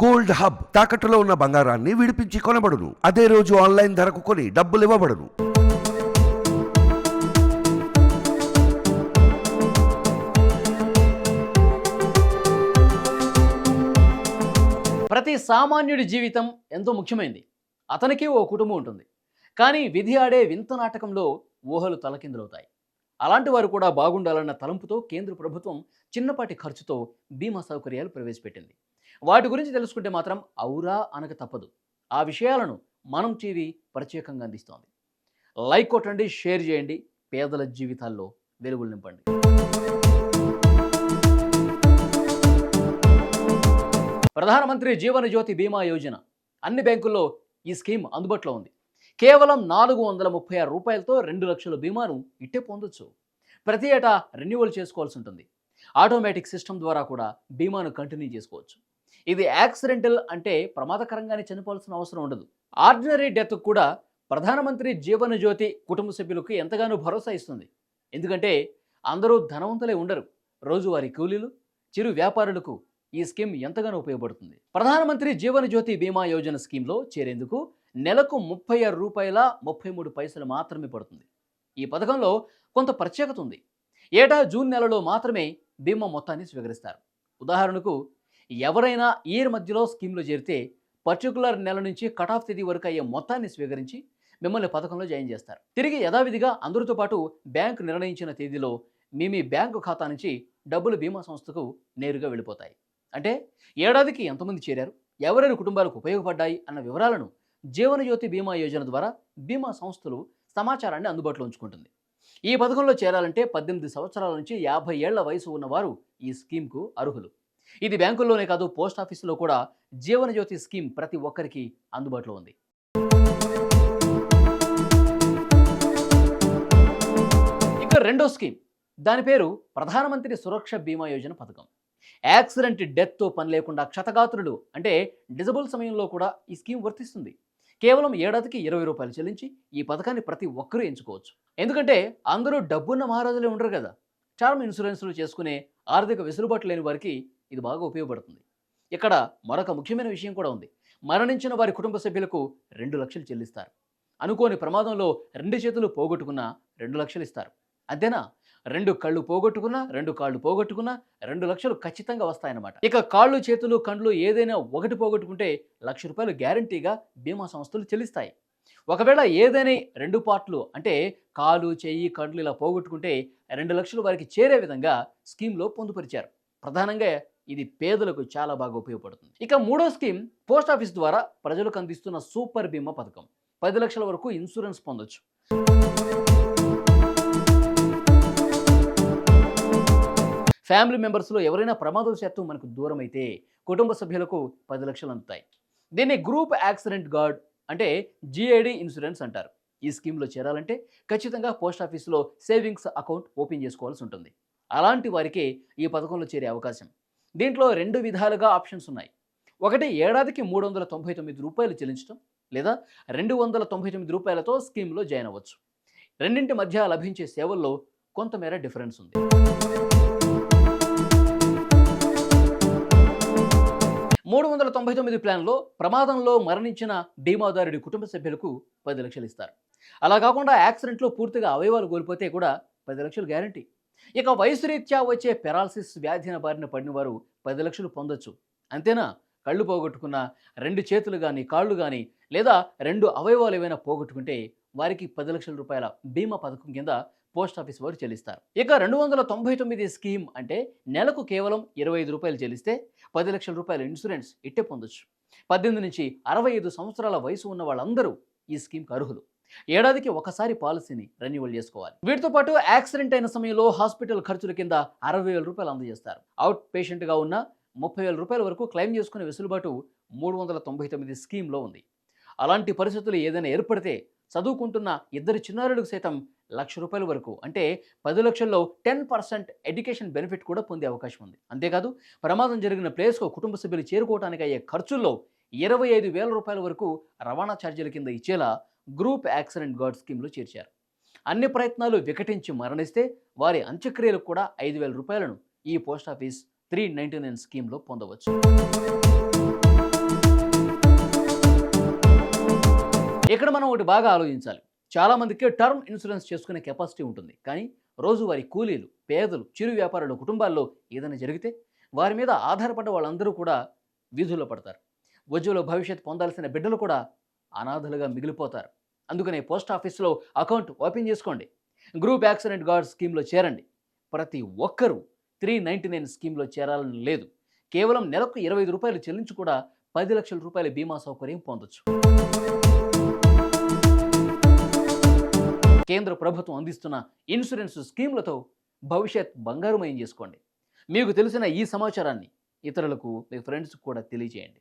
Gold hub తాకట్టులో ఉన్న బంగారాన్ని విడిపించి కొనబడును. అదే రోజు ఆన్లైన్ ధరకు కొని డబ్బులు ఇవ్వబడును. ప్రతి సామాన్యుడి జీవితం ఎంతో ముఖ్యమైనది అతనికి ఓ కుటుంబం ఉంటుంది. కానీ విధి ఆడే వింత నాటకంలో ఊహలు తలకిందులవుతాయి. అలాంటి వారు కూడా బాగుండాలన్న తలంపుతో కేంద్ర ప్రభుత్వం చిన్నపాటి ఖర్చుతో బీమా సౌకర్యాలు ప్రవేశపెట్టింది. వాటి గురించి తెలుసుకుంటే మాత్రం ఔరా అనక తప్పదు. ఆ విషయాలను మనం టీవీ ప్రత్యేకంగా అందిస్తోంది. లైక్ కొట్టండి షేర్ చేయండి. పేదల జీవితాల్లో వెలుగులు నింపండి. ప్రధానమంత్రి జీవన జ్యోతి బీమా యోజన. అన్ని బ్యాంకుల్లో ఈ స్కీమ్ అందుబాటులో ఉంది. కేవలం నాలుగు వందల ముప్పై ఆరు రూపాయలతో రెండు లక్షల బీమాను ఇట్టే పొందొచ్చు. ప్రతి ఏటా రెన్యువల్ చేసుకోవాల్సి ఉంటుంది. ఆటోమేటిక్ సిస్టమ్ ద్వారా కూడా బీమాను కంటిన్యూ చేసుకోవచ్చు. ఇది యాక్సిడెంటల్ అంటే ప్రమాదకరంగానే చనిపోవాల్సిన అవసరం ఉండదు. ఆర్డినరీ డెత్ కూడా ప్రధానమంత్రి జీవన జ్యోతి కుటుంబ సభ్యులకు ఎంతగానో భరోసా ఇస్తుంది. ఎందుకంటే అందరూ ధనవంతులే ఉండరు. రోజువారీ కూలీలు చిరు వ్యాపారులకు ఈ స్కీమ్ ఎంతగానో ఉపయోగపడుతుంది. ప్రధానమంత్రి జీవన జ్యోతి బీమా యోజన స్కీమ్లో చేరేందుకు నెలకు ముప్పై ఆరు రూపాయల ముప్పై మూడు పైసలు మాత్రమే పడుతుంది. ఈ పథకంలో కొంత ప్రత్యేకత ఉంది. ఏటా జూన్ నెలలో మాత్రమే బీమా మొత్తాన్ని స్వీకరిస్తారు. ఉదాహరణకు ఎవరైనా ఇయర్ మధ్యలో స్కీమ్లో చేరితే పర్టికులర్ నెల నుంచి కట్ ఆఫ్ తేదీ వరకు అయ్యే మొత్తాన్ని స్వీకరించి మిమ్మల్ని పథకంలో జాయిన్ చేస్తారు. తిరిగి యథావిధిగా అందరితో పాటు బ్యాంకు నిర్ణయించిన తేదీలో మీ మీ బ్యాంకు ఖాతా నుంచి డబ్బులు బీమా సంస్థకు నేరుగా వెళ్ళిపోతాయి. అంటే ఏడాదికి ఎంతమంది చేరారు? ఎవరెవరి కుటుంబాలకు ఉపయోగపడ్డాయి అన్న వివరాలను జీవనజ్యోతి బీమా యోజన ద్వారా బీమా సంస్థలు సమాచారాన్ని అందుబాటులో ఉంచుకుంటుంది. ఈ పథకంలో చేరాలంటే పద్దెనిమిది సంవత్సరాల నుంచి యాభై ఏళ్ళ వయసు ఉన్నవారు ఈ స్కీమ్కు అర్హులు. ఇది బ్యాంకుల్లోనే కాదు పోస్ట్ ఆఫీసులో కూడా జీవనజ్యోతి స్కీమ్ ప్రతి ఒక్కరికి అందుబాటులో ఉంది. ఇక రెండో స్కీమ్ దాని పేరు ప్రధానమంత్రి సురక్ష బీమా యోజన పథకం. యాక్సిడెంట్ డెత్తో పని లేకుండా క్షతగాత్రులు అంటే డిజబుల్ సమయంలో కూడా ఈ స్కీమ్ వర్తిస్తుంది. కేవలం ఏడాదికి ఇరవై రూపాయలు చెల్లించి ఈ పథకాన్ని ప్రతి ఒక్కరూ ఎంచుకోవచ్చు. ఎందుకంటే అందరూ డబ్బున్న మహారాజులే ఉండరు కదా. టర్మ్ ఇన్సూరెన్స్లు చేసుకునే ఆర్థిక వెసులుబాటు లేని వారికి ఇది బాగా ఉపయోగపడుతుంది. ఇక్కడ మరొక ముఖ్యమైన విషయం కూడా ఉంది. మరణించిన వారి కుటుంబ సభ్యులకు రెండు లక్షలు చెల్లిస్తారు. అనుకోని ప్రమాదంలో రెండు చేతులు పోగొట్టుకున్న రెండు లక్షలు ఇస్తారు. అంతేనా? రెండు కళ్ళు పోగొట్టుకున్నా రెండు కాళ్ళు పోగొట్టుకున్నా రెండు లక్షలు ఖచ్చితంగా వస్తాయన్నమాట. ఇక కాళ్ళు చేతులు కండ్లు ఏదైనా ఒకటి పోగొట్టుకుంటే లక్ష రూపాయలు గ్యారంటీగా బీమా సంస్థలు చెల్లిస్తాయి. ఒకవేళ ఏదైనా రెండు పార్ట్లు అంటే కాలు చెయ్యి కండ్లు ఇలా పోగొట్టుకుంటే రెండు లక్షలు వారికి చేరే విధంగా స్కీమ్లో పొందుపరిచారు. ప్రధానంగా ఇది పేదలకు చాలా బాగా ఉపయోగపడుతుంది. ఇక మూడో స్కీమ్ పోస్ట్ ఆఫీస్ ద్వారా ప్రజలకు అందిస్తున్న సూపర్ బీమా పథకం. పది లక్షల వరకు ఇన్సూరెన్స్ పొందొచ్చు. ఫ్యామిలీ మెంబర్స్లో ఎవరైనా ప్రమాదవశాత్తు మనకు దూరం అయితే కుటుంబ సభ్యులకు పది లక్షలు అందుతాయి. దీన్ని గ్రూప్ యాక్సిడెంట్ గార్డ్ అంటే జిఐడి ఇన్సూరెన్స్ అంటారు. ఈ స్కీమ్లో చేరాలంటే ఖచ్చితంగా పోస్ట్ ఆఫీస్లో సేవింగ్స్ అకౌంట్ ఓపెన్ చేసుకోవాల్సి ఉంటుంది. అలాంటి వారికి ఈ పథకంలో చేరే అవకాశం. దీంట్లో రెండు విధాలుగా ఆప్షన్స్ ఉన్నాయి. ఒకటి ఏడాదికి మూడు వందల తొంభై తొమ్మిది రూపాయలు చెల్లించడం లేదా రెండు వందల తొంభై తొమ్మిది రూపాయలతో స్కీమ్లో జాయిన్ అవ్వచ్చు. రెండింటి మధ్య లభించే సేవల్లో కొంతమేర డిఫరెన్స్ ఉంది. మూడు వందల తొంభై తొమ్మిది ప్లాన్లో ప్రమాదంలో మరణించిన బీమాదారుడి కుటుంబ సభ్యులకు పది లక్షలు ఇస్తారు. అలా కాకుండా యాక్సిడెంట్లో పూర్తిగా అవయవాలు కోల్పోతే కూడా పది లక్షలు గ్యారంటీ. ఇక వయసు రీత్యా వచ్చే పెరాలసిస్ వ్యాధిన బారిన పడినవారు పది లక్షలు పొందొచ్చు. అంతేనా? కళ్ళు పోగొట్టుకున్న రెండు చేతులు కానీ కాళ్ళు కానీ లేదా రెండు అవయవాలు ఏవైనా పోగొట్టుకుంటే వారికి పది లక్షల రూపాయల బీమా పథకం కింద పోస్ట్ ఆఫీస్ వారు చెల్లిస్తారు. ఇక రెండు వందల తొంభై తొమ్మిది స్కీమ్ అంటే నెలకు కేవలం ఇరవై ఐదు రూపాయలు చెల్లిస్తే పది లక్షల రూపాయల ఇన్సూరెన్స్ ఇట్టే పొందొచ్చు. పద్దెనిమిది నుంచి అరవై ఐదు సంవత్సరాల వయసు ఉన్న వాళ్ళందరూ ఈ స్కీమ్కి అర్హులు. ఏడాదికి ఒకసారి పాలసీని రెన్యువల్ చేసుకోవాలి. వీటితో పాటు యాక్సిడెంట్ అయిన సమయంలో హాస్పిటల్ ఖర్చుల కింద అరవై వేల రూపాయలు అందజేస్తారు. అవుట్ పేషెంట్గా ఉన్న ముప్పై వేల రూపాయల వరకు క్లెయిమ్ చేసుకునే వెసులుబాటు మూడు వందల తొంభై తొమ్మిది స్కీమ్లో ఉంది. అలాంటి పరిస్థితులు ఏదైనా ఏర్పడితే చదువుకుంటున్న ఇద్దరు చిన్నారులకు సైతం లక్ష రూపాయల వరకు అంటే పది లక్షల్లో టెన్ పర్సెంట్ ఎడ్యుకేషన్ బెనిఫిట్ కూడా పొందే అవకాశం ఉంది. అంతేకాదు ప్రమాదం జరిగిన ప్లేస్కు కుటుంబ సభ్యులు చేరుకోవడానికి అయ్యే ఖర్చుల్లో ఇరవై ఐదు వేల రూపాయల వరకు రవాణా ఛార్జీల కింద ఇచ్చేలా గ్రూప్ యాక్సిడెంట్ గార్డ్ స్కీమ్లో చేర్చారు. అన్ని ప్రయత్నాలు వికటించి మరణిస్తే వారి అంత్యక్రియలకు కూడా ఐదు వేల రూపాయలను ఈ పోస్టాఫీస్ త్రీ నైంటీ నైన్ స్కీమ్లో పొందవచ్చు. ఇక్కడ మనం ఒకటి బాగా ఆలోచించాలి. చాలామందికి టర్మ్ ఇన్సూరెన్స్ చేసుకునే కెపాసిటీ ఉంటుంది. కానీ రోజువారి కూలీలు పేదలు చిరు వ్యాపారుల కుటుంబాల్లో ఏదైనా జరిగితే వారి మీద ఆధారపడ్డ వాళ్ళందరూ కూడా వీధుల్లో పడతారు. ఉజ్వల భవిష్యత్ పొందాల్సిన బిడ్డలు కూడా అనాథలుగా మిగిలిపోతారు. అందుకనే పోస్ట్ ఆఫీస్లో అకౌంట్ ఓపెన్ చేసుకోండి. గ్రూప్ యాక్సిడెంట్ గార్డ్ స్కీమ్లో చేరండి. ప్రతి ఒక్కరూ త్రీ నైంటీ నైన్ స్కీమ్లో చేరాలని లేదు. కేవలం నెలకు ఇరవై ఐదు రూపాయలు చెల్లించి కూడా పది లక్షల రూపాయల బీమా సౌకర్యం పొందొచ్చు. కేంద్ర ప్రభుత్వం అందిస్తున్న ఇన్సూరెన్స్ స్కీమ్లతో భవిష్యత్ బంగారుమయం చేసుకోండి. మీకు తెలిసిన ఈ సమాచారాన్ని ఇతరులకు మీ ఫ్రెండ్స్కి కూడా తెలియజేయండి.